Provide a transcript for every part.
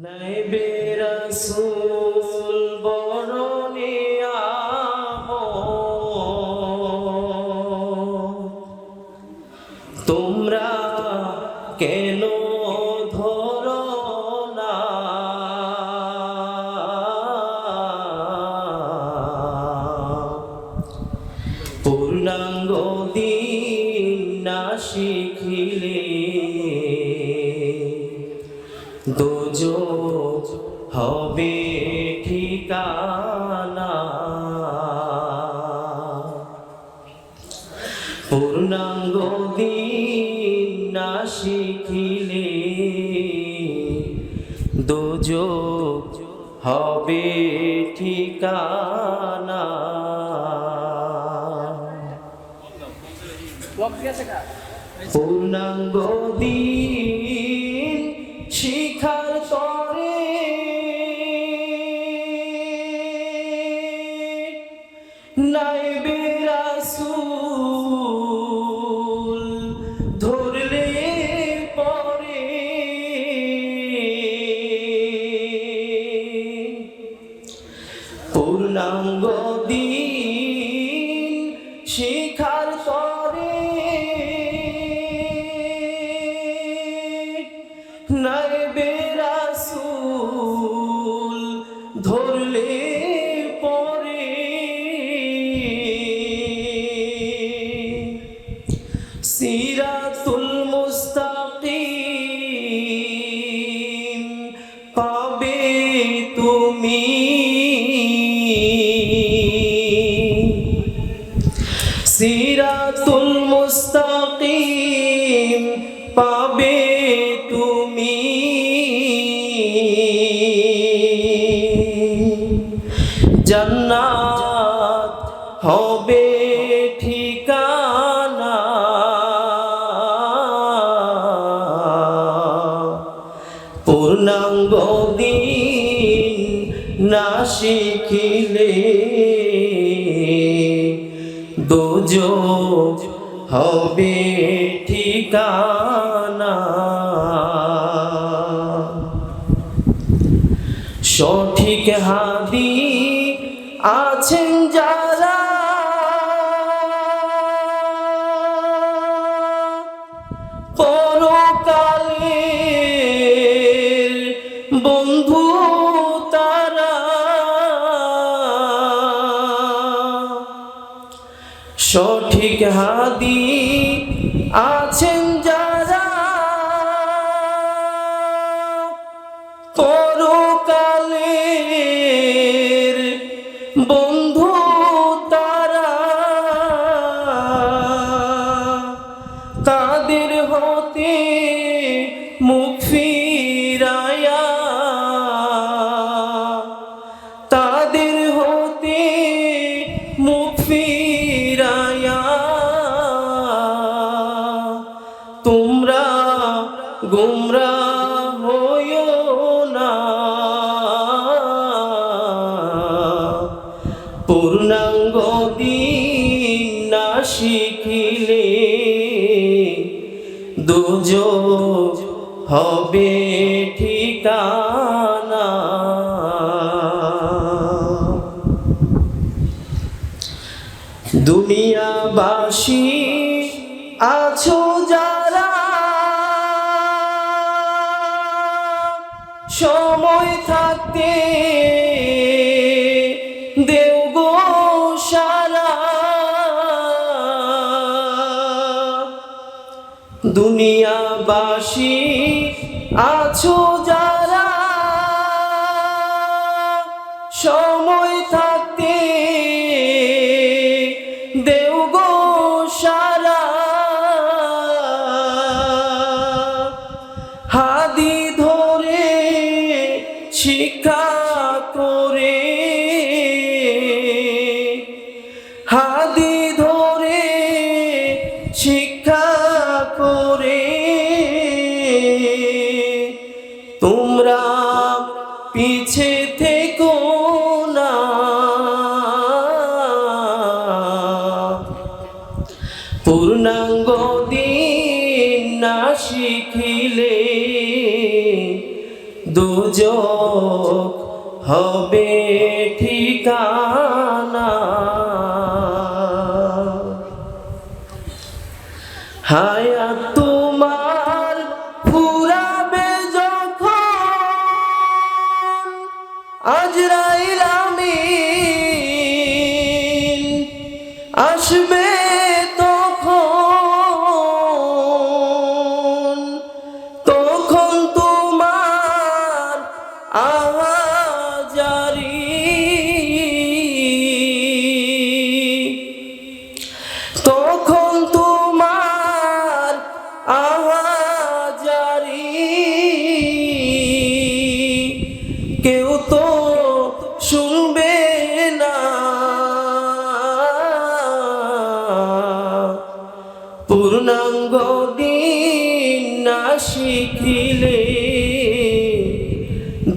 নাইবে রাসূল নিয়ামত তোমরা কেন ধরো না? পূর্ণাঙ্গ দিন না শিখিলে দোজো হবে ঠিকানা। পূর্ণাঙ্গ দিন না শিখিলে দোজো হবে ঠিকানা। পূর্ণাঙ্গ দিন শিখার তরে। ধরলে পরে। পূর্ণাঙ্গ দিন জান্নাত হবে ঠিকানা। পূর্ণাঙ্গ দিন না শিখিলে দোজো হবে ঠিকানা। হাদি আছেন যারা? বন্ধু তারা। সঠিক হাদি আছেন যারা? পরকালের ফিরায়া তাদের হতে মুখ ফিরায়া তোমরা গুমরা হইও না। পূর্ণাঙ্গ দিন না শিখিলে দুজো হবে ঠিকানা। দুনিয়াবাসী আছো যারা দুনিয়াবাসী আছো যারা সময় থাকতে দেও সারা। হাদি ধরে শিক্ষা তোমরা পিছে থেকো না। পূর্ণাঙ্গ দিন না শিখিলে দুজক হবে ঠিকানা। হায়াত তোমার আসবে তখন তখন তোমার আহাজারি তখন তোমার আহাজারি কেউ তো পূর্ণাঙ্গ দিন না শিখিলে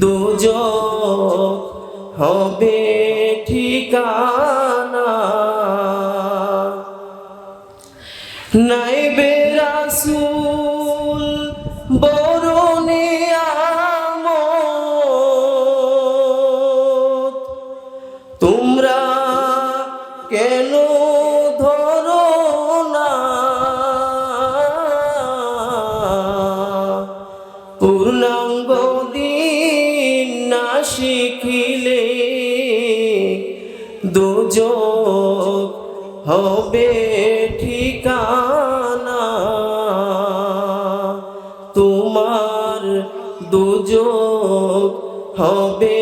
দুজক হবে ঠিকানা। নাই দুজক হবে ঠিকানা। তোমার দুযোগ হবে